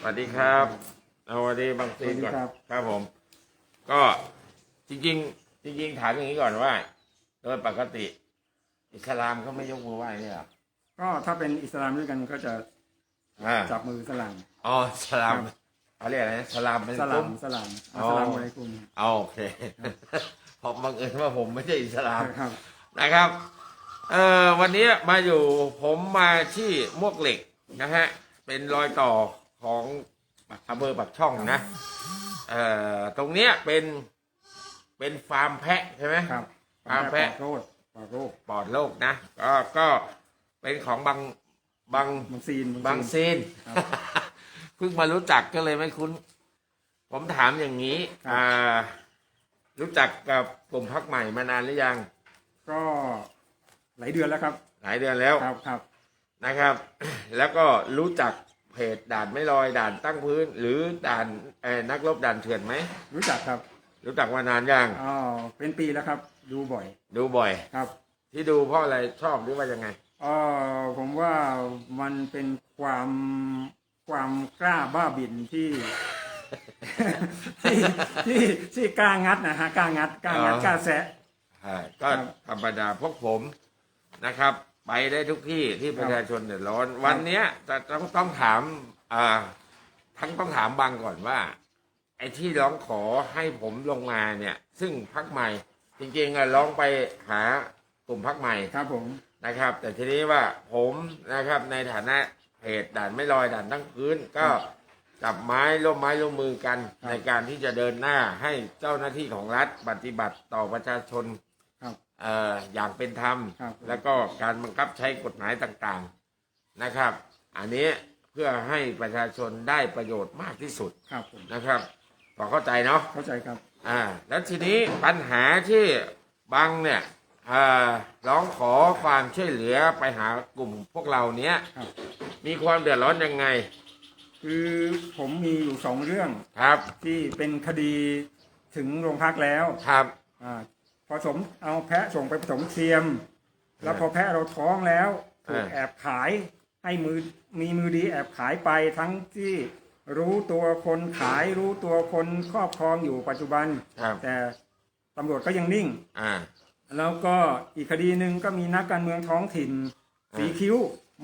สวัสดีครับ เอาสวัสดีบางซีนก่อนสวัสดีครับ ครับผม ก็จริง ๆ จริง ๆ ถามอย่างนี้ก่อนว่า โดยปกติ อิสลามเขาไม่ยกมือไหว้เนี่ยเหรอก็ถ้าเป็นอิสลามด้วยกันก็จะอ่าจับมือสลามอ๋อสลามครับเขาเรียกอะไรนะสลามเป็นสลาตุ้มมสลามอ๋อสลามอะไรกุมเอาโอเคเพราะบังเอิญว่าผมไม่ใช่อิสลาม ครับนะครับเอ่อวันนี้มาอยู่ผมมาที่มวกเหล็กนะฮะ เป็นรอยต่อ ของอำเภอปากช่องนะเอ่อตรงเนี้ยเป็นเป็นฟาร์มแพะใช่ไหม ครับตามแพะปลอดโรคปลอดโรคปลอดโรคนะ ก็ก็เป็นของบางบางบางซีนบางซีนครับเพิ่งมารู้จักก็เลยไม่คุ้น ผมถามอย่างนี้ ครับ อ่า รู้จักกับกลุ่มพักใหม่มานานหรือยัง ก็หลายเดือนแล้วครับ หลายเดือนแล้วครับครับนะครับ แล้วก็รู้จัก เพจด่านไม่ลอยด่านตั้งพื้น หรือด่านเอ่อนักรบด่านเถื่อนไหมรู้จักครับรู้จักมานานยังอ๋อเป็นปีแล้วครับ ดูบ่อยดูบ่อย ครับ ที่ดูเพราะอะไรชอบหรือว่ายังไงอ๋อผมว่ามันเป็นความความกล้าบ้าบินที่ ที่ที่ที่กล้างัดนะฮะกล้างัดกล้างัดอ๋อ กล้าแซะ ใช่ก็ครับ ธรรมดาพวกผมนะครับ ไปได้ทุกที่ที่ประชาชนเดือดร้อน วันเนี้ยจะต้องต้องถามอ่าทั้งต้องถามบางก่อนว่า ไอ้ที่ร้องขอให้ผมลงมาเนี่ย ซึ่งพักใหม่ จริงๆอะร้องไปหากลุ่มพักใหม่ครับผมนะครับ แต่ทีนี้ว่าผมนะครับในฐานะเพจด่านไม่ลอยด่านตั้งพื้นก็จับไม้ร่วมไม้ร่วมมือกันครับในการที่จะเดินหน้าให้เจ้าหน้าที่ของรัฐปฏิบัติต่อประชาชนครับ เอ่ออย่างเป็นธรรม ครับ แล้วก็การบังคับใช้กฎหมายต่างๆนะครับ อันนี้เพื่อให้ประชาชนได้ประโยชน์มากที่สุดครับผมนะครับพอเข้าใจเนาะ เข้าใจครับ อ่าแล้วทีนี้ปัญหาที่บังเนี่ยเอ่อร้องขอความช่วยเหลือไปหากลุ่มพวกเราเนี้ยครับ มีความเดือดร้อนยังไงคือผมมีอยู่สองเรื่องครับที่เป็นคดีถึงโรงพักแล้วครับอา ผสมเอาแพะส่งไปผสมเทียม แล้วพอแพะเราท้องแล้วถูกอ่าแอบขายให้มือมีมือดีแอบขายไปทั้งที่รู้ตัวคนขายรู้ตัวคนครอบครองอยู่ปัจจุบันครับแต่ตำรวจก็ยังนิ่งอ่าแล้วก็อีกคดีหนึ่งก็มีนักการเมืองท้องถิ่นอ่าสีคิ้ว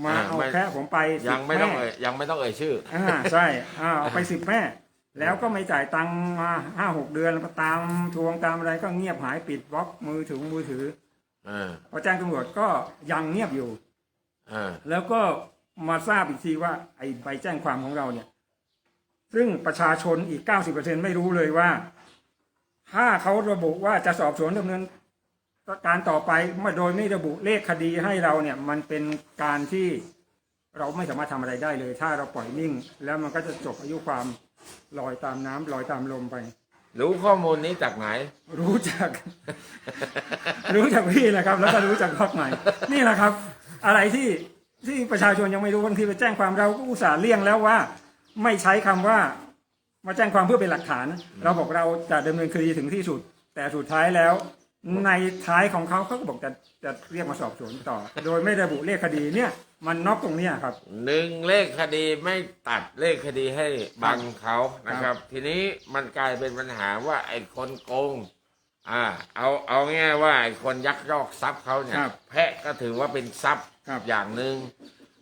มาอ่าเอาไม่แพะผมไปยังไม่10ต้องแเอ่ยยังไม่ต้องเอ่ยชื่ออ่าใช่อ่าเอาไปสิบแม่ แล้วก็ไม่จ่ายตังค์มาห้าหกเดือนแล้วก็ตามทวงตามอะไรก็เงียบหายปิดบล็อกมือถือมือถืออ่าพอแจ้งตำรวจก็ยังเงียบอยู่ อ่าแล้วก็มาทราบอีกทีว่าไอ้ใบแจ้งความของเราเนี่ย ซึ่งประชาชนอีก 90%ไม่รู้เลยว่า ถ้าเขาระบุว่าจะสอบสวนดำเนินการต่อไปไม่โดยไม่ระบุเลขคดีให้เราเนี่ย มันเป็นการที่เราไม่สามารถทำอะไรได้เลย ถ้าเราปล่อยนิ่ง แล้วมันก็จะจบอายุความ ลอยตามน้ำลอยตามลมไป รู้ข้อมูลนี้จากไหน รู้จัก รู้จักพี่นะครับ แล้วก็รู้จักพักใหม่ นี่แหละครับ อะไรที่ที่ประชาชนยังไม่รู้บางทีไปแจ้งความเราก็อุตส่าห์เลี่ยงแล้วว่า ไม่ใช้คำว่า มาแจ้งความเพื่อเป็นหลักฐาน เราบอกเราจะดำเนินคดีถึงที่สุด แต่สุดท้ายแล้ว ในท้ายของเขาเขาก็บอกจะจะเรียกมาสอบสวนต่อ โดยไม่ระบุเลขคดีเนี่ย มันน็อกตรงเนี้ยครับ หนึ่งเลขคดีไม่ตัดเลขคดีให้บังเขานะครับ ทีนี้มันกลายเป็นปัญหาว่าไอ้คนโกง อ่า เอาเอาง่ายๆว่าไอ้คนยักยอกทรัพย์เขาเนี่ยครับแพะก็ถือว่าเป็นทรัพย์ครับอย่างหนึ่ง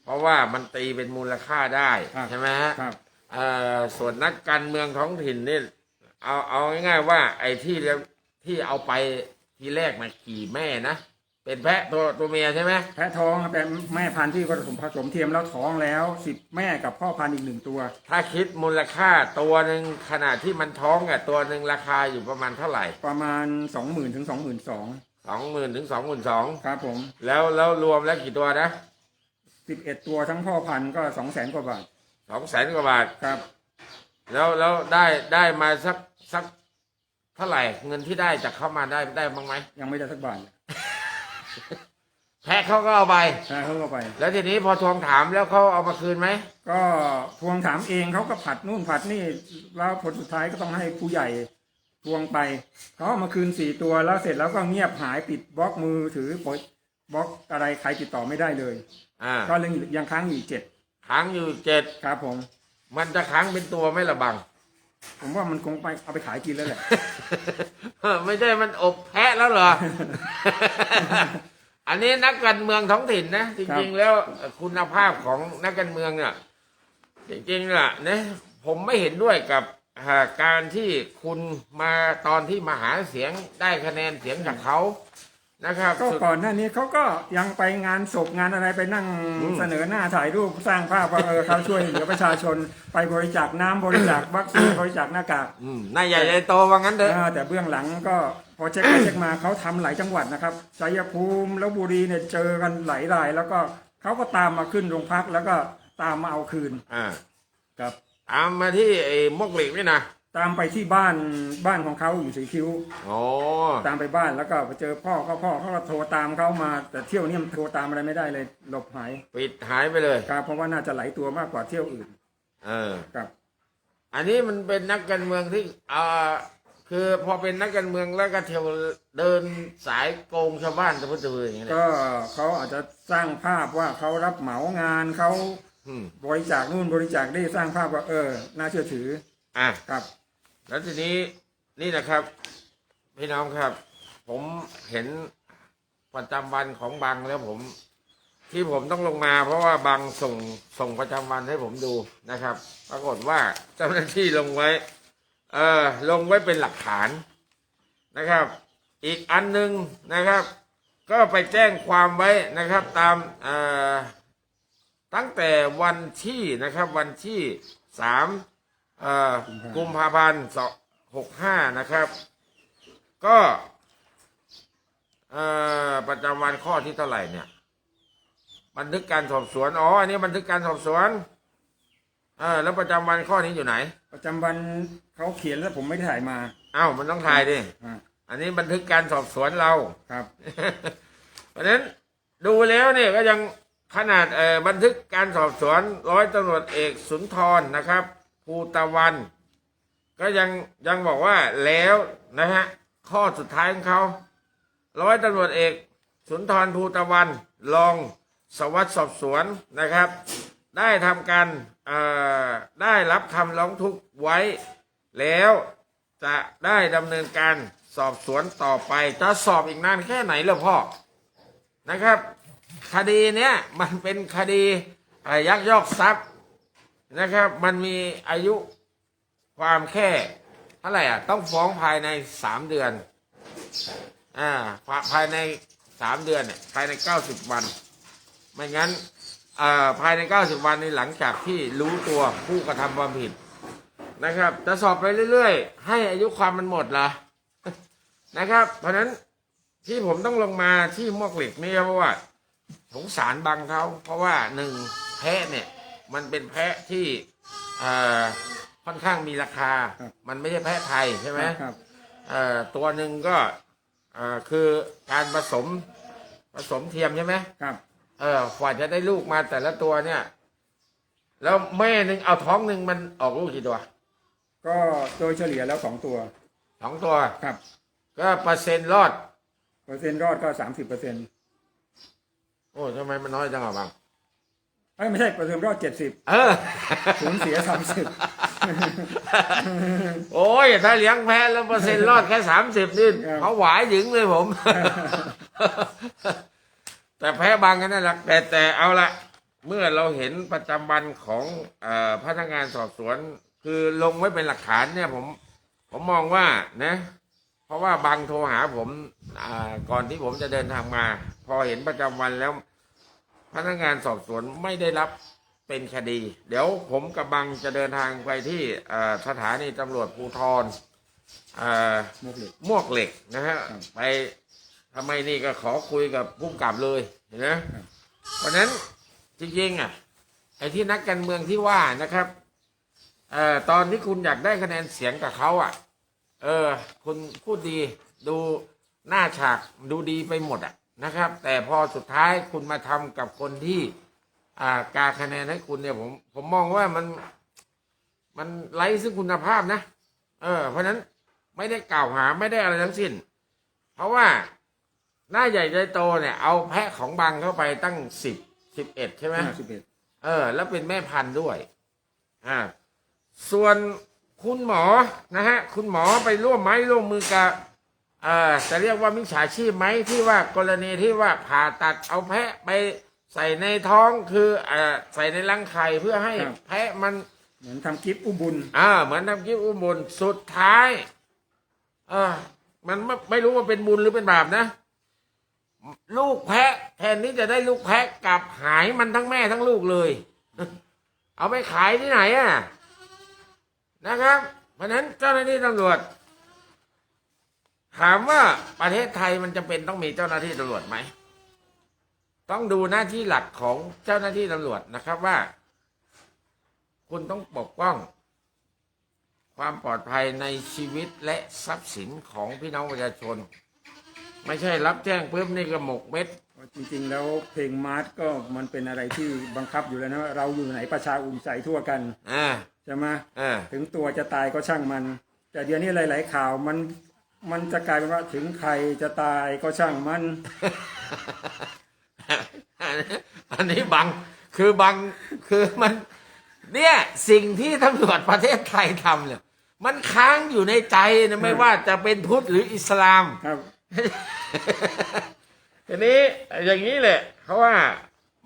เพราะว่ามันตีเป็นมูลค่าได้ครับใช่ไหมฮะครับ เอ่อส่วนนักการเมืองท้องถิ่นนี่เอาเอาง่ายๆว่า ไอ้ที่แล้วที่เอาไปทีแรกมากี่แม่นะ เป็นแพะตัวตัวเมียใช่ไหมแพะท้องแต่แม่พันธุ์ที่ผสมผสมเทียมแล้วท้องแล้วสิบแม่กับพ่อพันธุ์อีกหนึ่งตัว ถ้าคิดมูลค่าตัวหนึ่งขนาดที่มันท้องอะตัวหนึ่งราคาอยู่ประมาณเท่าไหร่ประมาณสองหมื่นถึงสองหมื่นสองสองหมื่นถึงสองหมื่นสองครับผมแล้วแล้วรวมแล้วกี่ตัวนะสิบเอ็ดตัวทั้งพ่อพันธุ์ก็สองแสนกว่าบาทสองแสนกว่าบาทครับ แล้วแล้วได้ได้มาสักสักเท่าไหร่เงินที่ได้จากเข้ามาได้ได้บ้างไหมยังไม่ได้สักบาท แพะเขาก็เอาไป ใช่เขาก็ไป แล้วทีนี้พอทวงถามแล้วเขาเอามาคืนไหมก็ทวงถามเองเขาก็ผัดนู่นผัดนี่แล้วผลสุดท้ายก็ต้องให้ผู้ใหญ่ทวงไปเขาเอามาคืนสี่ตัวแล้วเสร็จแล้วก็เงียบหายปิดบล็อกมือถือปลดบล็อกอะไรใครติดต่อไม่ได้เลย อ่าก็เลยยังค้างอยู่อีกเจ็ดค้างอยู่เจ็ดครับผม มันจะค้างเป็นตัวไหม่ละบัง ผมว่ามันคงไปเอาไปขายกินแล้วแหละ ไม่ใช่มันอบแพะแล้วเหรอ อันนี้นักการเมืองท้องถิ่นนะจริงๆแล้วคุณภาพของนักการเมืองเนี่ยจริงๆอะนะผมไม่เห็นด้วยกับการที่คุณมาตอนที่มาหาเสียงได้คะแนนเสียงจากเขา นะครับก็สุด ก่อนหน้านี้เขาก็ยังไปงานศพงานอะไรไปนั่งอืม เสนอหน้าถ่ายรูปสร้างภาพว่าเออเขาช่วยเหลือประชาชนไปบริจาคน้ำบริจาควัคซีนบริจาคหน้ากากอืมนายใหญ่ใจโตว่างั้นเถอะเออแต่เบื้องหลังก็พอเช็คไปเช็คมาเขาทำหลายจังหวัดนะครับชัยภูมิแล้วบุรีเนี่ยเจอกันหลายราย แล้วก็เขาก็ตามมาขึ้นโรงพักแล้วก็ตามมาเอาคืนอ่า ครับ ตามมาที่ไอ้มวกเหล็กนี่นะ ตามไปที่บ้านบ้านของเขาอยู่สีคิ้วโอ้ตามไปบ้านแล้วก็ไปเจอพ่อเขาพ่อเขาก็โทรตามเขามา แต่เที่ยวนี้มันโทรตามอะไรไม่ได้เลยหลบหายปิดหายไปเลยครับเพราะว่าน่าจะไหลตัวมากกว่าเที่ยวอื่นเออครับ อันนี้มันเป็นนักการเมืองที่อ่าคือพอเป็นนักการเมืองแล้วก็เที่ยวเดินสายโกงชาวบ้านตะพุตะพืออย่างเงี้ยก็เขาอาจจะสร้างภาพว่าเขารับเหมางานเขาอืมบริจาคนู่นบริจาคนี่สร้างภาพว่าเออ น่าเชื่อถือ อะครับ แล้วทีนี้นี่นะครับพี่น้องครับ ผมเห็นประจำวันของบังแล้วผม ที่ผมต้องลงมาเพราะว่าบังส่งส่งประจำวันให้ผมดูนะครับ ปรากฏว่าเจ้าหน้าที่ลงไว้ เออลงไว้เป็นหลักฐานนะครับ อีกอันหนึ่งนะครับ ก็ไปแจ้งความไว้นะครับตามเออตั้งแต่วันที่นะครับวันที่สาม อ่อกุมภาพันธ์สองหกห้านะครับ ก็เอ่อประจำวันข้อที่เท่าไหร่เนี่ย บันทึกการสอบสวน อ๋อ อันนี้บันทึกการสอบสวนเออแล้วประจำวันข้อนี้อยู่ไหน ประจำวันเขาเขียนแล้วผมไม่ได้ถ่ายมาเอ้ามันต้องถ่ายดิ อ่าอันนี้บันทึกการสอบสวนเรา ครับ เพราะฉะนั้นดูแล้วเนี่ยก็ยังขนาดเอ่อบันทึกการสอบสวนร้อยตำรวจเอกสุนทรนะครับ ภูตะวัน ก็ยังยังบอกว่าแล้วนะฮะข้อสุดท้ายของเขาร้อยตำรวจเอก สุนทรภูตะวันรองสวัสดสอบสวนนะครับ ได้ทำการได้รับคำร้องทุกข์ไว้ แล้วจะได้ดำเนินการสอบสวนต่อไป จะสอบอีกนานแค่ไหนล่ะพ่อนะครับ คดีเนี้ยมันเป็นคดียักยอกทรัพย์ นะครับ มันมีอายุความแค่เท่าไหร่อะ ต้องฟ้องภายในสามเดือน อ่าภาภายในสามเดือนเนี่ยภายในเก้าสิบวัน ไม่งั้นอ่าภายในเก้าสิบวันในหลังจากที่รู้ตัวผู้กระทำความผิดนะครับ จะสอบไปเรื่อยๆ ให้อายุความมันหมดเหรอนะครับ เพราะฉะนั้นที่ผมต้องลงมาที่มวกเหล็กนี่เพราะว่าสงสารบังเขาเพราะว่าหนึ่งแพะเนี่ย มันเป็นแพะที่เอ่อค่อนข้างมีราคา ครับ มันไม่ใช่แพะไทยใช่ไหม ครับเอ่อตัวหนึ่งก็เอ่อคือการผสมผสมเทียมใช่ไหมครับเออกว่าจะได้ลูกมาแต่ละตัวเนี่ย แล้วแม่หนึ่งเอาท้องหนึ่งมันออกลูกกี่ตัวก็โดยเฉลี่ยแล้วสองตัวสองตัว ครับก็เปอร์เซ็นต์รอด เปอร์เซ็นต์รอดก็สามสิบเปอร์เซ็นต์โอ้ทำไมมันน้อยจังอะบัง เอ้ยไม่ใช่เปอร์เซ็นต์รอดเจ็ดสิบเออ สูญเสียสามสิบ โอ้ย ถ้าเลี้ยงแพะแล้วเปอร์เซ็นต์รอดแค่สามสิบนี่ครับ เขาหวายหยึงเลยผม แต่แพ้บางกันนั่นแหละแต่แต่เอาละเมื่อเราเห็นประจำวันของเออพนักงานสอบสวน คือลงไว้เป็นหลักฐานเนี่ยผม ผมมองว่านะ เพราะว่าบางโทรหาผมอ่าก่อนที่ผมจะเดินทางมา พอเห็นประจำวันแล้ว พนักงานสอบสวนไม่ได้รับเป็นคดี เดี๋ยวผมกับบังจะเดินทางไปที่เอ่อสถานีตำรวจภูธรเอ่อมวกเหล็กมวกเหล็กนะฮะครับไปทำไมนี่ก็ขอคุยกับผู้กำกับเลยเห็นไหมครับเพราะฉะนั้นจริงๆอะไอ้ที่นักการเมืองที่ว่านะครับเอ่อตอนที่คุณอยากได้คะแนนเสียงกับเขาอะ เออ คุณพูดดีดูหน้าฉากดูดีไปหมดอะ นะครับ แต่พอสุดท้ายคุณมาทำกับคนที่ อ่ากาคะแนนให้คุณเนี่ยผม ผมมองว่ามัน มันไร้ซึ่งคุณภาพนะ เออ เพราะฉะนั้นไม่ได้กล่าวหาไม่ได้อะไรทั้งสิ้น เพราะว่าหน้าใหญ่ใจโตเนี่ยเอาแพะของบางเข้าไปตั้งสิบสิบเอ็ดใช่ไหมห้าสิบเอ็ดเออ แล้วเป็นแม่พันธุ์ด้วย อ่า ส่วนคุณหมอนะฮะ คุณหมอไปร่วมไม้ร่วมมือกับเอ่อ จะเรียกว่ามิจฉาชีพไหมที่ว่ากรณีที่ว่าผ่าตัดเอาแพะไปใส่ในท้องคือเอ่อใส่ในรังไข่เพื่อให้แพะมันเหมือนทำกิฟต์อุบุญอ่าเหมือนทำกิฟต์อุบลสุดท้ายเออมันไม่ไม่รู้ว่าเป็นบุญหรือเป็นบาปนะ ลูกแพะ แทนที่จะได้ลูกแพะกลับหายมันทั้งแม่ทั้งลูกเลย เอาไปขายที่ไหนอะนะครับ เพราะฉะนั้นเจ้าหน้าที่ตำรวจ ถามว่าประเทศไทยมันจะเป็นต้องมีเจ้าหน้าที่ตำรวจไหม ต้องดูหน้าที่หลักของเจ้าหน้าที่ตำรวจนะครับว่า คุณต้องปกป้อง ความปลอดภัยในชีวิตและทรัพย์สินของพี่น้องประชาชน ไม่ใช่รับแจ้งปุ๊บนี่ก็หมกเม็ด จริงๆ แล้วเพลงมาร์ชก็มันเป็นอะไรที่บังคับอยู่แล้วนะว่าเราอยู่ไหนประชาอุ่นใจทั่วกันอ่า ใช่ไหมอ่า ถึงตัวจะตายก็ช่างมัน แต่เดี๋ยวนี้หลาย ๆ ข่าวมัน มันจะกลายเป็นว่าถึงใครจะตายก็ช่างมัน อันนี้อันนี้บังคือบังคือมัน เนี่ยสิ่งที่ตำรวจประเทศไทยทำเนี่ยมันค้างอยู่ในใจนะไม่ว่าจะเป็นพุทธหรืออิสลามครับทีนี้อย่างนี้แหละเพราะว่า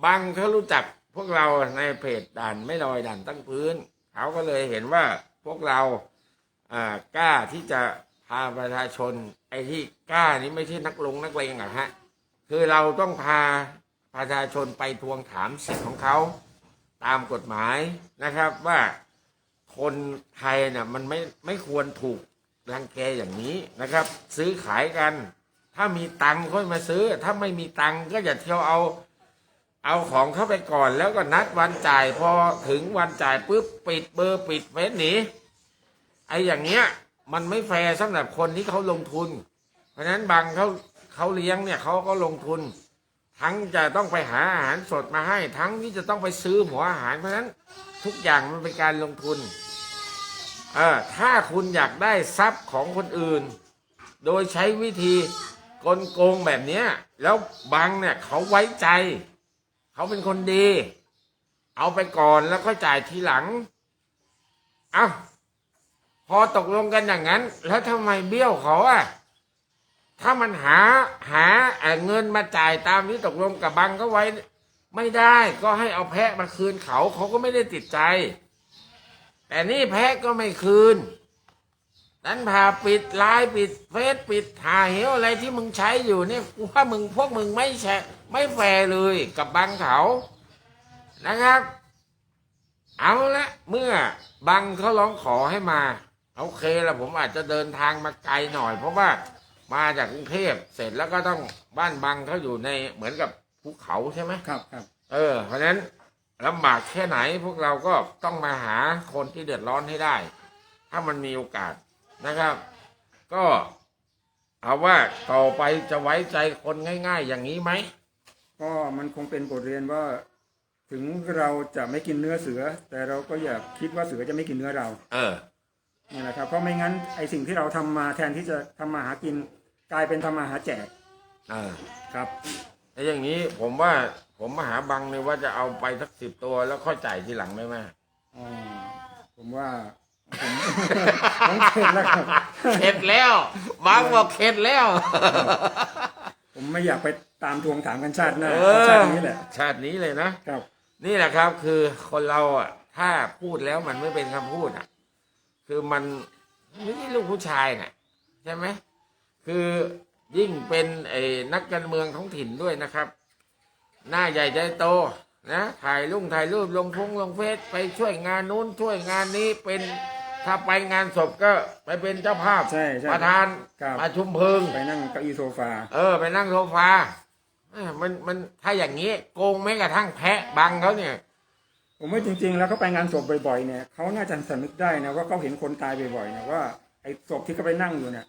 บางเขารู้จักพวกเราในเพจด่านไม่ลอยด่านตั้งพื้นเขาก็เลยเห็นว่าพวกเราอ่ากล้าที่จะ พาประชาชน ไอ้ที่กล้านี้ไม่ใช่นักลงนักเลงหรอกฮะคือเราต้องพาประชาชนไปทวงถามสิทธิ์ของเขาตามกฎหมายนะครับว่าคนไทยน่ะมันไม่ไม่ควรถูกรังแกอย่างนี้นะครับ ซื้อขายกัน ถ้ามีตังค์ค่อยมาซื้อ ถ้าไม่มีตังค์ก็อย่าเที่ยวเอาเอาของเข้าไปก่อนแล้วก็นัดวันจ่ายพอถึงวันจ่ายปุ๊บปิดเบอร์ปิดเฟซหนีไอ้อย่างเงี้ย มันไม่แฟร์สำหรับคนที่เขาลงทุน เพราะฉะนั้นบางเขาเขาเลี้ยงเนี่ยเขาก็ลงทุน ทั้งจะต้องไปหาอาหารสดมาให้ ทั้งที่จะต้องไปซื้อหัวอาหาร เพราะฉะนั้นทุกอย่างมันเป็นการลงทุนเออถ้าคุณอยากได้ทรัพย์ของคนอื่น โดยใช้วิธีกลโกงแบบนี้แล้วบางเนี่ยเขาไว้ใจ เขาเป็นคนดี เอาไปก่อนแล้วก็จ่ายทีหลัง เอา้า พอตกลงกันอย่างนั้น แล้วทำไมเบี้ยวเขาอะถ้ามันหาหาเงินมาจ่ายตามที่ตกลงกับบังก็ไว้ ไม่ได้ก็ให้เอาแพะมาคืนเขาเขาก็ไม่ได้ติดใจ แต่นี่แพะก็ไม่คืนนั้นพาปิดไลน์ปิดเฟซปิดหาเหวอะไรที่มึงใช้อยู่เนี่ยกูว่ามึงพวกมึงไม่แชไม่แฟร์เลยกับบังเขานะครับ เอาละเมื่อบังเขาร้องขอให้มา โอเคละผมอาจจะเดินทางมาไกลหน่อย เพราะว่ามาจากกรุงเทพเสร็จแล้วก็ต้องบ้านบังเขาอยู่ในเหมือนกับภูเขาใช่ไหมครับครับ เออ เพราะฉะนั้นลำบากแค่ไหนพวกเราก็ต้องมาหาคนที่เดือดร้อนให้ได้ ถ้ามันมีโอกาสนะครับ ก็เอาว่าต่อไปจะไว้ใจคนง่าย ๆ อย่างนี้ไหมก็มันคงเป็นบทเรียนว่า ถึงเราจะไม่กินเนื้อเสือ แต่เราก็อย่าคิดว่าเสือจะไม่กินเนื้อเรา เออ นี่แหละครับเพราะไม่งั้นไอสิ่งที่เราทำมาแทนที่จะทำมาหากินกลายเป็นทำมาหาแจกเออครับไอ้อย่างนี้ผมว่าผมมาหาบังเลยว่าจะเอาไปสักสิบตัวแล้วค่อยจ่ายทีหลังได้ไหมอ๋อผมว่าผมผมเข็ดแล้วครับ เข็ดแล้วบังบอกเข็ดแล้ว ผมไม่อยากไปตามทวงถามกันชาติหน้าเอชาอตินี้แหละชาตินี้เลยนะ ครับ นี่แหละครับคือคนเราอะถ้าพูดแล้วมันไม่เป็นคำพูดอะ คือมันไม่ใช่ลูกผู้ชายน่ะใช่ไหมคือยิ่งเป็นไอ้นักการเมืองท้องถิ่นด้วยนะครับ หน้าใหญ่ใจโตนะถ่ายลุงถ่ายรูปลงพงลงเฟซไปช่วยงานนู้นช่วยงานนี้เป็นถ้าไปงานศพก็ไปเป็นเจ้าภาพใช่ใช่ประธานครับ ประชุมเพลิง ไปนั่งเก้าอี้โซฟา เออ ไปนั่งโซฟาเอ้ยมันมันถ้าอย่างนี้โกงแม้กระทั่งแพะบังเขาเนี่ย ผมว่าจริง ๆ แล้วเขาไปงานศพบ่อยๆเนี่ยเขาน่าจะสำนึกได้นะว่าเขาเห็นคนตายบ่อยๆนะว่าไอ้ศพที่เขาไปนั่งอยู่เนี่ย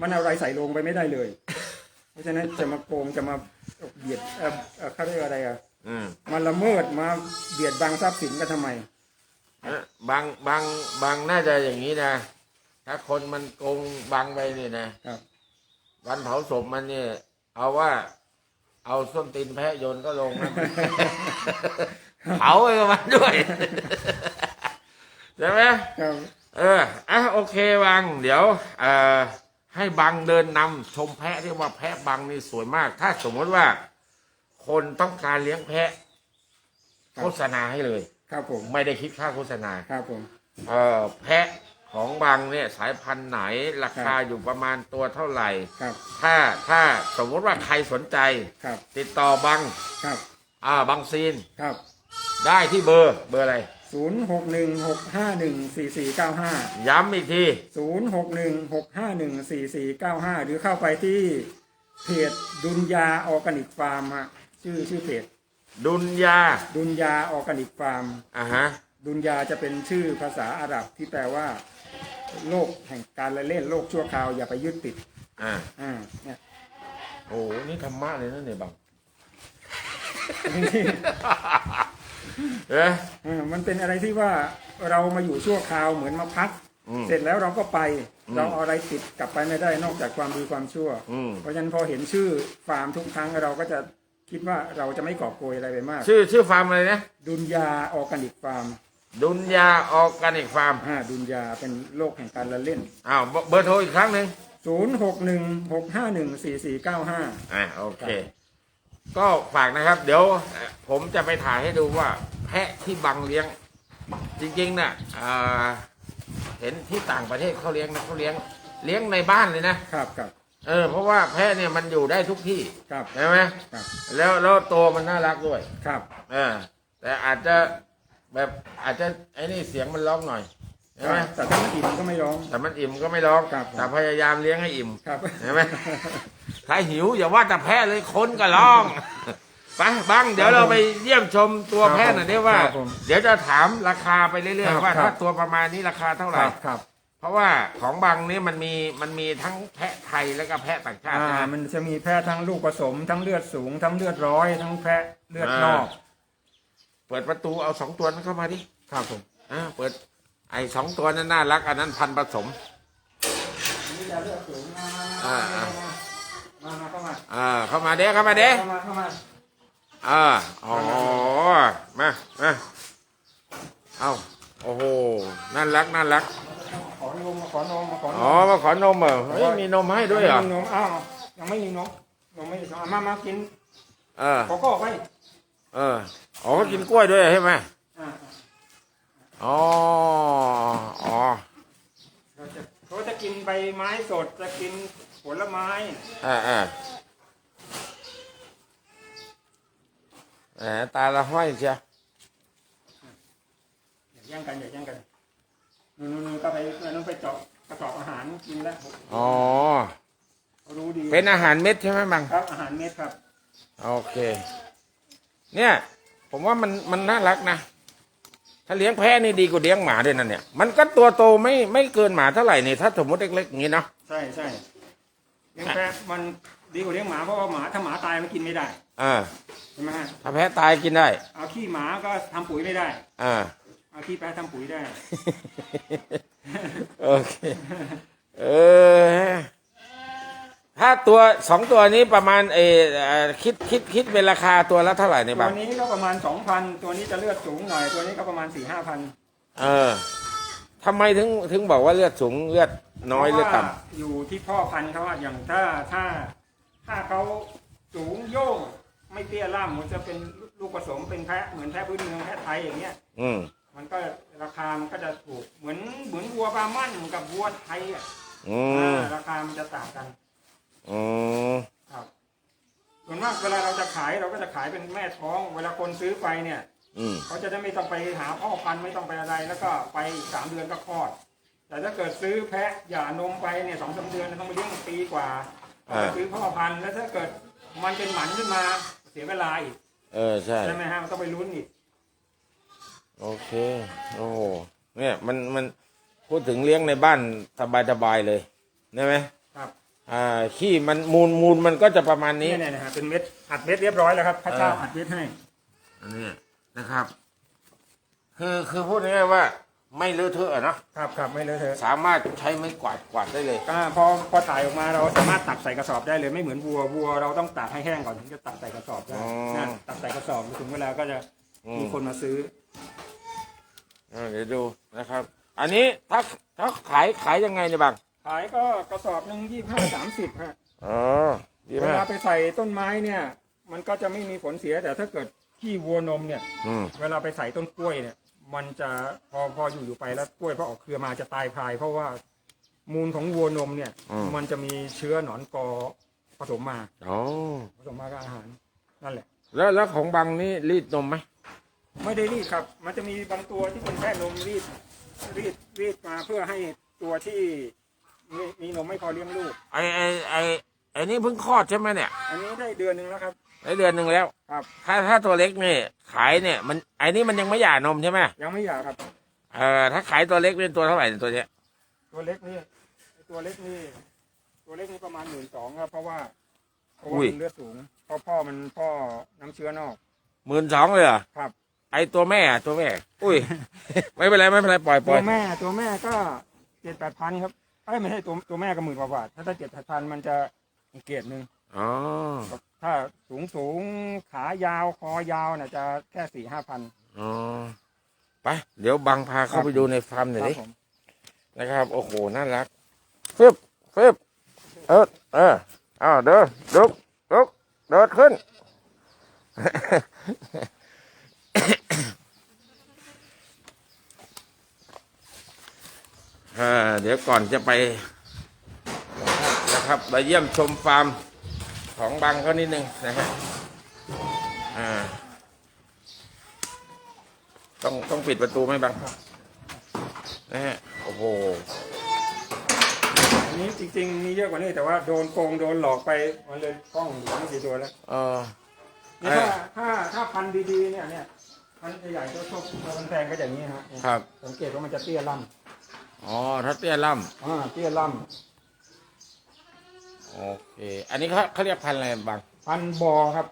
มันเอาอะไรใส่ลงไปไม่ได้เลย เพราะฉะนั้นจะมาโกงจะมาเบียดเออเออเขาเรียกอะไรอะอืมมาละเมิดมาเบียดบังทรัพย์สินกันทำไมเอ้ยบางบางบางน่าจะอย่างนี้นะ ถ้าคนมันโกงบังไปเนี่ยนะครับ วันเผาศพมันเนี่ย เอาว่า เอาส้นตีนแพะโยนก็ลงนะ เผาไปกับมันด้วยใช่ไหมครับเอออะโอเคบัง เดี๋ยว เอ่อให้บังเดินนำชมแพะที่ว่าแพะบังนี่สวยมาก ถ้าสมมติว่า คนต้องการเลี้ยงแพะ โฆษณาให้เลย ครับผมไม่ได้คิดค่าโฆษณา ครับผม เออแพะของบังเนี่ยสายพันธุ์ไหนราคาอยู่ประมาณตัวเท่าไหร่ ครับถ้าถ้าสมมติว่าใครสนใจ ครับติดต่อบังครับอ่าบังซีน ครับ ได้ที่เบอร์เบอร์อะไร ศูนย์หกหนึ่งหกห้าหนึ่งสี่สี่เก้าห้าย้ำอีกที ศูนย์หกหนึ่งหกห้าหนึ่งสี่สี่เก้าห้าหรือเข้าไปที่เพจดุนยาออร์แกนิกฟาร์มฮะชื่อชื่อเพจดุนยาดุนยาออร์แกนิกฟาร์ม อ่าฮะ ดุนยาจะเป็นชื่อภาษาอาหรับที่แปลว่า โลกแห่งการละเล่นโลกชั่วคราวอย่าไปยึดติด อ่าอ่าเนี่ย โอ้โหนี่ธรรมะเลยนะเนี่ยบัง เอ๊ะ เออมันเป็นอะไรที่ว่าเรามาอยู่ชั่วคราวเหมือนมาพัก อืมเสร็จแล้วเราก็ไปอืมเราเอาอะไรติดกลับไปไม่ได้นอกจากความดีความชั่ว อืม เพราะฉะนั้นพอเห็นชื่อฟาร์มทุกครั้งเราก็จะคิดว่าเราจะไม่กอบโกยอะไรไปมาก ชื่อชื่อฟาร์มอะไรนะ ดุนยาออร์แกนิกฟาร์มดุนยาออร์แกนิกฟาร์ม อ่าดุนยาเป็นโลกแห่งการละเล่น อ้าวเบเบอร์โทรอีกครั้งหนึ่ง0 6 1 6 5 1 4 4 9 5อ่าโอเค ก็ฝากนะครับ เดี๋ยวเอ่อผมจะไปถ่ายให้ดูว่า แพะที่บังเลี้ยง จริงๆเนี่ยอ่าเห็นที่ต่างประเทศเขาเลี้ยงนะเขาเลี้ยงเลี้ยงในบ้านเลยนะครับครับเออเพราะว่าแพะเนี่ยมันอยู่ได้ทุกที่ครับใช่ไหมครับแล้วแล้วตัวมันน่ารักด้วยครับเออแต่อาจจะแบบอาจจะไอ้นี่เสียงมันร้องหน่อย ใช่ไหมแต่ถ้ามันอิ่มก็ไม่ร้อง แต่มันอิ่มก็ไม่ร้องครับ แต่พยายามเลี้ยงให้อิ่มครับ เห็นไหมถ้าหิวอย่าว่าแต่แพะเลยคนก็ร้องไปบังเดี๋ยวเราไปเยี่ยมชมตัวแพะหน่อยได้ว่า ครับผมเดี๋ยวจะถามราคาไปเรื่อยครับๆว่า ครับ ถ้าตัวประมาณนี้ราคาเท่าไหคร่ รับครับเพราะว่าของบังนี่มันมีมันมีทั้งแพะไทยแล้วก็แพะต่างชาติอ่าใช่ไหมมันจะมีแพะทั้งลูกผสม ทั้งเลือดสูง ทั้งเลือดร้อย ทั้งแพะเลือดนอก เปิดประตูเอาสองตัวนั้นเข้ามาดิครับผม อ่าเปิด ไอ้สองตัวนั้นน่ารัก อันนั้นพันธุ์ผสมนี่จะเลือดสูงมาอ่าอ่ามามาเข้ามาอ่าเข้ามาเด้เข้ามาเด้เข้ามาเข้ามาอ่าอ๋อมามาเอาโอ้โหน่ารักน่ารักขอนมมาขอนมมาขอนมอ๋อมาขอนมเหรอเฮ้ยมีนมให้ด้วยเหรองไม่มีนมอ้าวยังไม่มีนมนมไม่มีนมมามากินเออขอก็ไปเอออ๋อเขากินกล้วยด้วยใช่ไหม อ่าอ๋ออ๋อเราจะเขาจะกินใบไม้สดจะกินผลไม้อ่าอ่าแหมตาละห้อยเชียวอย่าแย่งกันอย่าแย่งกันนู่นนู่นก็ไปนู่นไปเจาะกระสอบอาหารกินแล้วอ๋อเขารู้ดีเป็นอาหารเม็ดใช่ไหมบังครับอาหารเม็ดครับ โอเค เนี่ย ผมว่ามันมันน่ารักนะ ถ้าเลี้ยงแพะนี่ดีกว่าเลี้ยงหมาด้วยนั่นเนี่ย มันก็ตัวโตไม่ไม่เกินหมาเท่าไหร่นี่ถ้าสมมติเล็กๆอย่างนี้เนาะใช่ใช่เลี้ยงแพะมันดีกว่าเลี้ยงหมาเพราะว่าหมาถ้าหมาตายมันกินไม่ได้อ่าใช่ไหมฮะถ้าแพะตายกินได้ เอาขี้หมาก็ทำปุ๋ยไม่ได้อ่าเอาขี้แพะทำปุ๋ยได้ โอเค เออ ถ้าตัวสองตัวนี้ประมาณเออเอ่อคิดคิดคิดเป็นราคาตัวละเท่าไหร่ในตับาวงนี้ก็ประมาณสองพันตัวนี้จะเลือดสูงหน่อย ตัวนี้ก็ประมาณสี่ห้าพันเออทำไมถึงถึงบอกว่าเลือดสูงเลือดน้อยเลือดต่อยู่ที่พ่อพันธุ์เขาอะอย่างถ้าถ้าถ้าเขาสูงโย่งไม่เตี้ยล่ำมันจะเป็นลูกผสมเป็นแพะเหมือนแพะพื้นเมืองแพะไทยอย่างเงี้ยำอืมมันก็ราคามันก็จะถูกเหมือนเหมือนวัวบาร์มันกับวัวไทยอะอืม อ่าราคามันจะต่างกัน อืมครับส่วนมากเวลาเราจะขายเราก็จะขายเป็นแม่ท้อง เวลาคนซื้อไปเนี่ยอืม เขาจะได้ไม่ต้องไปหาพ่อพันธุ์ไม่ต้องไปอะไร แล้วก็ไปอีกสามเดือนก็คลอด แต่ถ้าเกิดซื้อแพะหย่านมไปเนี่ยสองสามเดือนต้องไปเลี้ยงปีกว่าต้องไปซื้อพ่อพันธุ์แล้วถ้าเกิดมันเป็นหมันขึ้นมาเสียเวลาอีกเออ ใช่ ใช่ไหมฮะมันต้องไปลุ้นอีก โอเค โอ้โห เนี่ย มัน มัน พูดถึงเลี้ยงในบ้านสบายสบายๆเลย ได้ไหมครับ อ่าขี้มันมูลมูลมันก็จะประมาณนี้ นี่เนี่ยนะฮะเป็นเม็ดอัดเม็ดเรียบร้อยแล้วครับพระเจ้าเอออั อัดเม็ดให้ อันนี้นะครับ คือคือพูดง่ายๆว่า ไม่เลอะเทอะอะเนาะครับครับไม่เลอะเทอะสามารถใช้ไม้กวาดกวาดได้เลย อ่าพอพอถ่ายออกมาเราสามารถตักใส่กระสอบได้เลยไม่เหมือนวัววัวเราต้องตากให้แห้งก่อนถึงจะตักใส่กระสอบได้อ๋อนะตักใส่กระสอบถึงเวลาก็จะอืมีมคนมาซื้ออ่าเดี๋ยวดูนะครับ อันนี้ถ้าถ้าขายขายยังไงเนี่ยบัง ขายก็กระสอบหนึ่งยี่ห้าสามสิบฮะอ๋อดีเวมากลาไปใส่ต้นไม้เนี่ย มันก็จะไม่มีผลเสียแต่ถ้าเกิดขี้วัวนมเนี่ย อืมเวลาไปใส่ต้นกล้วยเนี่ย มันจะพอพออยู่อยู่ไปแล้วกล้วยพอออกเครือมาจะตายพราย เพราะว่ามูลของวัวนมเนี่ย มันจะมีเชื้อหนอนกอผสมมาอ๋อผสมมากับอาหารนั่นแหละ แล้วแล้วของบังนี่รีดนมไหมไม่ได้รีดครับ มันจะมีบางตัวที่เป็นแค่นมรีดรีดรีดมาเพื่อให้ตัวที่ มีมีนมไม่พอเลี้ยงลูก ไอไอไอไอนี่เพิ่งคลอดใช่ไหมเนี่ยอันนี้ได้เดือนหนึ่งแล้วครับ ได้เดือนหนึ่งแล้วครับ ถ้าถ้าตัวเล็กนี่ขายเนี่ย มันไอนี่มันยังไม่หย่านมใช่ไหมยังไม่หย่าครับ เอ่อถ้าขายตัวเล็กเป็นตัวเท่าไหร่เนี่ยตัวเนี้ยตัวเล็กนี่ตัวเล็กนี่ ตัวเล็กนี่ประมาณหมื่นสองครับ เพราะว่าเพราะว่ามันเลือดสูงเพราะพ่อมันพ่อน้ำเชื้อนอก หมื่นสองเลยเหรอครับ ไอตัวแม่อะตัวแม่ อุ้ย ไม่เป็นไรไม่เป็นไรปล่อยปตัล่อวย แม่ตัวแม่ก็เจ็ดแปดพันครับเอ้ยไม่ใช่ตัวตัวแม่ก็หมื่นกว่าบาท ถ้าถ้าเจ็ดแปดพันมันจะอีกเกรดหนึ่งอ๋อถ้าสูงสูงขายาวคอยาวน่ะจะแค่สี่ห้าพันอ๋อไปเดี๋ยวบังพาเข้าไปดูในฟาร์มหน่อยครับดิผมนะครับ โอ้โหน่ารักฟึบฟึบเออเอออ้าวเดินลุกลุกเดินขึ้น เอ่อเดี๋ยวก่อนจะไปนะครับไปเยี่ยมชมฟาร์มของบังเขานิดนึงนะฮะอ่าต้องต้องปิดประตูไหมบังนะฮะโอ้โหอันนี้จริง ๆ มีเยอะกว่านี้แต่ว่าโดนโกงโดนหลอกไปมันเลยกล้องอยู่ไม่กี่ตัวแล้วเออนี่ถ้าถ้าถ้าพันธุ์ดีๆเนี่ยเนี่ยพันธุ์ใหญ่ๆก็ชอบพันธุ์แพงก็อย่างนี้ฮะเนี่ยครับ สังเกตว่ามันจะเตี้ยล่ อ๋อทัตเตี้ยล่ำอ่าเตี้ยล่ำโอเค อันนี้เขาเขาเรียกพันธุ์อะไรบังำพันธุ์บอครับ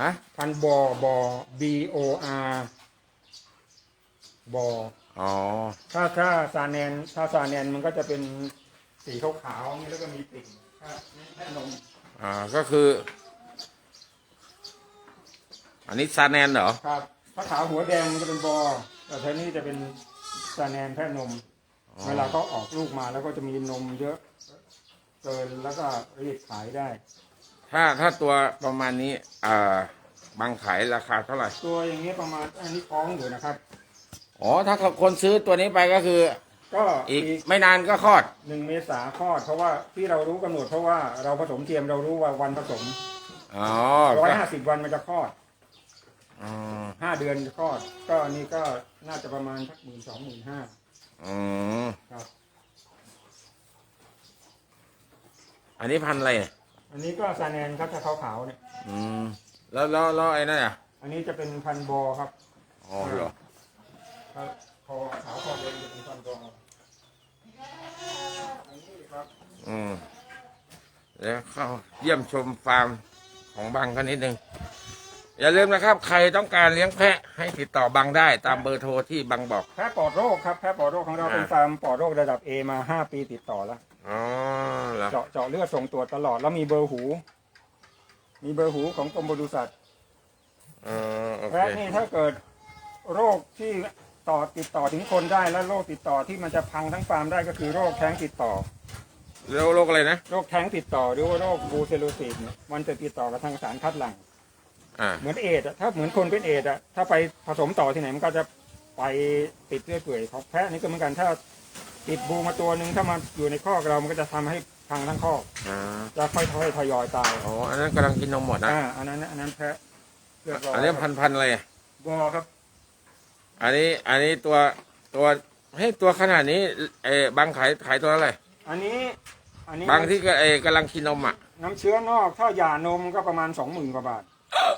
ฮะพันธุ์บอบอ B O R บออ๋อถ้าถ้าซาแนนถ้าซาแนนมันก็จะเป็นสีขาวๆนี่แล้วก็มีติ่งถ้าแค่นมอ่าก็คือ อันนี้ซาแนนเหรอครับถ้าขาวหัวแดงมันจะเป็นบอแต่ทีนี้จะเป็นซาแนนแค่นมอ๋อ เวลาเขาออกลูกมาแล้วก็จะมีนมเยอะเกินแล้วก็รีดขายได้ ถ้าถ้าตัวประมาณนี้อ่าบังขายราคาเท่าไหร่ ตัวอย่างเงี้ยประมาณอันนี้ท้องอยู่นะครับ อ๋อ ถ้าคนซื้อตัวนี้ไปก็คือ ก็อีอีกกไม่นานก็คลอด หนึ่งเมษาคลอด เพราะว่าที่เรารู้กำหนดเพราะว่าเราผสมเทียมเรารู้ว่าวันผสมอ๋อร้อยก็ห้าสิบวันมันจะคลอดอ๋อห้าเดือนจะคลอด ก็อันนี่ก็น่าจะประมาณสักหมื่นสองหมื่นห้า อืมครับ อันนี้พันธุ์อะไรเนี่ยอันนี้ก็ซาแนนครับถ้าขาวๆเนี่ย อืมแล้วแล้วแล้วไอ้นั่นอะอันนี้จะเป็นพันธุ์บอครับอ๋อเหรอถ้าคอขาวคอแดงจะเป็นพันธุ์บออันนี้ครับ อืมแล้วเข้าเยี่ยมชมฟาร์มของบังกันนิดนึง อย่าลืมนะครับ ใครต้องการเลี้ยงแพะให้ติดต่อบังได้ตามเบอร์โทรที่บังบอก แพ้ปลอดโรคครับแพ้ปลอดโรคของเราอ่า เป็นฟาร์มปลอดโรคระดับ A มาห้าปีติดต่อแล้ว อ๋อเหรอเจาะเจาะเลือดส่งตรวจตลอดแล้วมีเบอร์หู มีเบอร์หูของกรมปศุสัตว์เออโอเค แพะนี่ถ้าเกิดโรคที่ต่อติดต่อถึงคนได้แล้วโรคติดต่อที่มันจะพังทั้งฟาร์มได้ก็คือโรคแท้งติดต่อ แล้วโรคอะไรนะ โรคแท้งติดต่อหรือว่าโรคบูเซโลซิสเนี่ยมันจะติดต่อกับทางสารคัดหลั่ง อ่า เหมือนเอดส์อะถ้าเหมือนคนเป็นเอดส์อะถ้าไปผสมต่อที่ไหนมันก็จะไปติดเรื่อยเปื่อยของแพะนี่ก็เหมือนกันถ้าติดบูมาตัวหนึ่งถ้ามาอยู่ในคอกเรามันก็จะทำให้พังทั้งคอกอ่าจะค่อยๆทยอยตายอ๋ออันนั้นกำลังกินนมหมดนะอ่าอันนั้นอันนั้นแพะเรียบร้อยอันนี้พันพันอะไรอะบอครับอันนี้อันนี้ตัวตัวให้ตัวขนาดนี้เออบางขายขายตัวอะไรอันนี้อันนี้บางที่ก็เออกำลังกินนมอะน้ำเชื้อนอกถ้าหย่านมก็ประมาณสองหมื่นกว่าบาทครับ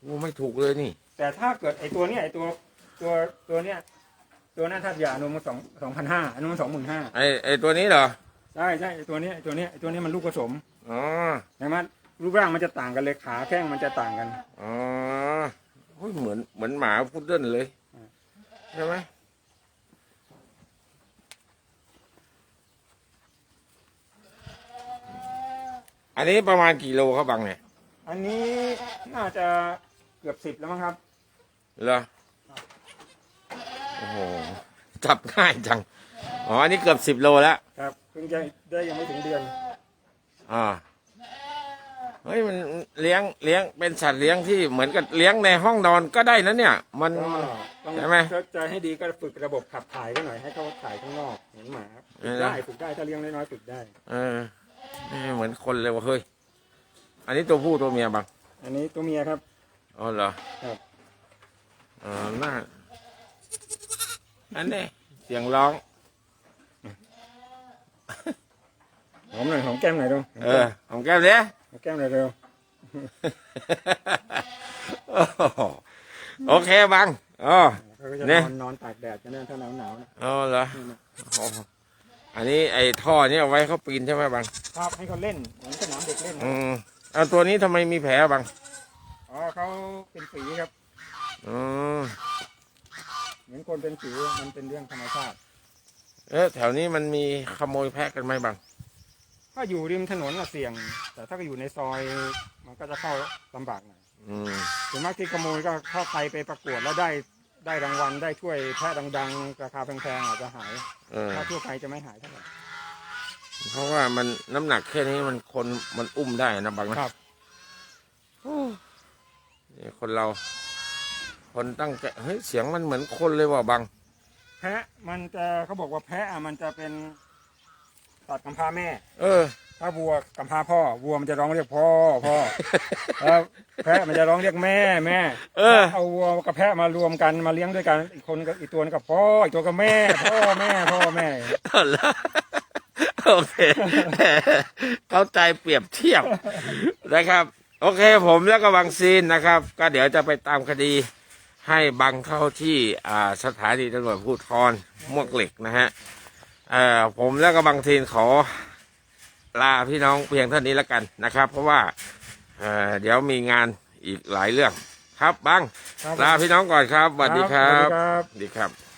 โอ้ไม่ถูกเลยนี่ แต่ถ้าเกิดไอตัวเนี้ยไอตัวตัวตัวเนี้ยตัวนั้นถ้าหย่านมมันสองสองพันห้าอันนู้นมันสองหมื่นห้าไอไอตัวนี้เหรอใช่ใช่ไอตัวเนี้ยไอตัวเนี้ยไอตัวเนี้ยมันลูกผสมอ๋อเห็นไหมรูปร่างมันจะต่างกันเลยขาแข้งมันจะต่างกันอ๋อโอ้ยเหมือนเหมือนหมาพุดเดิ้ลเลยอ่าใช่ไหมอันนี้ประมาณกี่โลครับบังเนี่ย อันนี้น่าจะ เกือบสิบแล้วมั้งครับ เหรอโอ้โหจับง่ายจัง อ๋อ อันนี้เกือบสิบโลแล้ว ครับเพิ่งจะได้ยังไม่ถึงเดือน อ่า เฮ้ยมันเลี้ยงเลี้ยงเป็นสัตว์เลี้ยงที่เหมือนกับเลี้ยงในห้องนอนก็ได้นะเนี่ย มันก็ต้องใช่ไหมถ้าจะให้ดีก็ฝึกระบบขับถ่ายก็หน่อยให้เขาถ่ายข้างนอกเหมือนหมาครับเอฝึอกได้ฝึกได้ถ้าเลี้ยงน้อยๆฝึกได้ เออนี่เหมือนคนเลยว่ะเฮ้ย อันนี้ตัวผู้ตัวเมียบัง อันนี้ตัวเมียครับ อ๋อเหรอครับอ๋อน่าอันนี้เสียงร้อง หอมหน่อยหอมแก้มหน่อยเร็วเออของแก้มเนี่ยหอมแก้มหน่อยเร็วโอ้โหโอเคบังอ๋อเขาก็จะเนี่นยอนนอนตากแดดกันเนี่ยถ้าหนาวหนาวๆนะอ๋อเหรอนี่นะอ๋ออันนี้ไอ้ท่อนี่เอาไว้เขาปีนใช่ไหมบังครับให้เขาเล่นเหมือนสนามเด็กเล่นนะอืมเอาตัวนี้ทำไมมีแผลบัง อ๋อเขาเป็นฝีครับอืมเหมือนคนเป็นฝีมันเป็นเรื่องธรรมชาติ เออแถวนี้มันมีขโมยแพะกันไหมบังถ้าอยู่ริมถนนน่ะเสี่ยง แต่ถ้าอยู่ในซอยมันก็จะเข้าลำบากหน่อยอืมส่วนมากที่ขโมยก็เข้าใครไปประกวดแล้วได้ได้รางวัลได้ถ้วยแพะดังๆราคาแพงๆอาจจะหายเออ ถ้าทั่วไปจะไม่หายเท่าไหร่ เพราะว่ามันน้ำหนักแค่นี้มันคนมันอุ้มได้นะบังนะครับ โอ้นี่ คนเรา คนตั้งใจเฮ้ยเสียงมันเหมือนคนเลยว่ะบัง แพะมันจะเขาบอกว่าแพะอะมันจะเป็นสัตว์กำพร้าแม่ เออ ถ้าวัวกำพร้าพ่อวัวมันจะร้องเรียกพ่อพ่อ แล้วแพะมันจะร้องเรียกแม่แม่เออ เอาวัวกับแพะมารวมกันมาเลี้ยงด้วยกันอีกคนกับอีกตัวนึงกับพ่ออีกตัวกับแม่ พ่อแม่พ่อแม่ เอาละโอเคเข้าใจเปรียบเทียบนะครับ โอเคผมแล้วก็บังซีนนะครับ ก็เดี๋ยวจะไปตามคดีให้บังเข้าที่อ่าสถานีตำรวจภูธรมวกเหล็กนะฮะเอ่อผมแล้วก็บังซีนขอลาพี่น้องเพียงเท่านี้แล้วกันนะครับ เพราะว่าเอ่อเดี๋ยวมีงานอีกหลายเรื่องครับบังครับลาพี่น้องก่อนครับสวัสดีครัสวัสบดีครับสวัสดีครับ